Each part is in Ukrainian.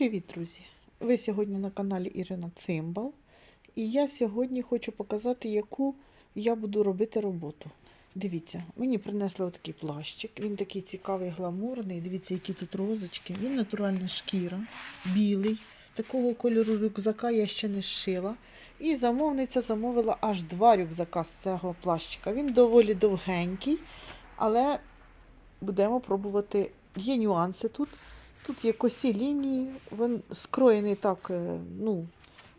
Привіт, друзі! Ви сьогодні на каналі Ірина Цимбал. І я сьогодні хочу показати, яку я буду робити роботу. Дивіться, мені принесли отакий плащик. Він такий цікавий, гламурний. Дивіться, які тут розочки. Він натуральна шкіра, білий. Такого кольору рюкзака я ще не шила. І замовниця замовила аж два рюкзака з цього плащика. Він доволі довгенький, але будемо пробувати. Є нюанси тут. Тут є косі лінії, він скроєний так, е, ну,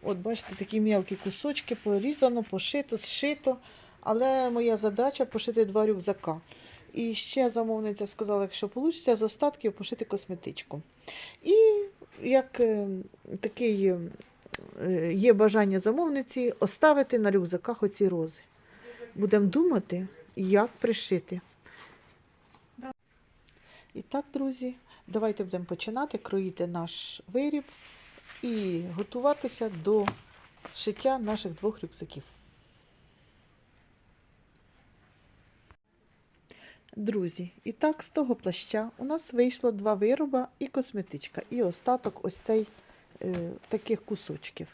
от бачите, такі мелкі кусочки, порізано, пошито, зшито. Але моя задача пошити два рюкзака. І ще замовниця сказала, якщо вийде, з остатків пошити косметичку. І як е, такий е, є бажання замовниці оставити на рюкзаках оці рози. Будемо думати, як пришити. І так, друзі, давайте будемо починати кроїти наш виріб і готуватися до шиття наших двох рюкзаків. Друзі, і так, з того плаща у нас вийшло два вироби і косметичка, і остаток ось цей е, таких кусочків.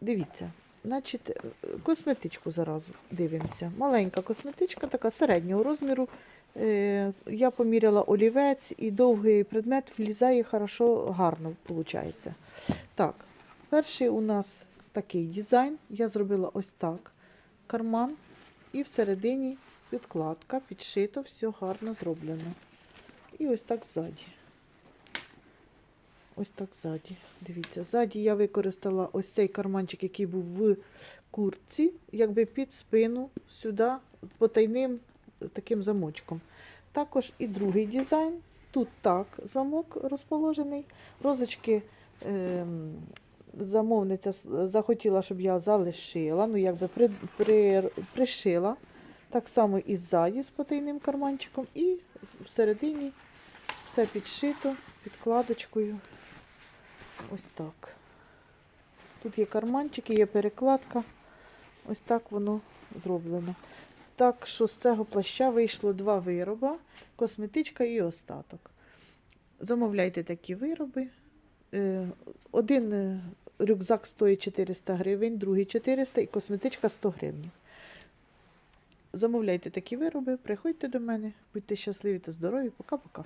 Дивіться, значить, е, косметичку заразу дивимося. Маленька косметичка, така середнього розміру. Е, я поміряла олівець і довгий предмет влізає хорошо, гарно виходить. Так, перший у нас такий дизайн. Я зробила ось так. Карман і всередині підкладка, підшито, все гарно зроблено. І ось так ззаді. Ось так ззаді. Дивіться, ззаді я використала ось цей карманчик, який був в куртці, якби під спину сюди потайним таким замочком. Також і другий дизайн. Тут так замок розположений. Розочки ем, замовниця захотіла, щоб я залишила, ну якби при, при, пришила. Так само і ззаді з потайним карманчиком, і всередині все підшито підкладочкою. Ось так. Тут є карманчики, є перекладка. Ось так воно зроблено. Так що з цього плаща вийшло два вироби, косметичка і остаток. Замовляйте такі вироби. Е, Один е, рюкзак стоїть 400 гривень, другий 400 і косметичка 100 гривень. Замовляйте такі вироби, приходьте до мене, будьте щасливі та здорові. Пока-пока.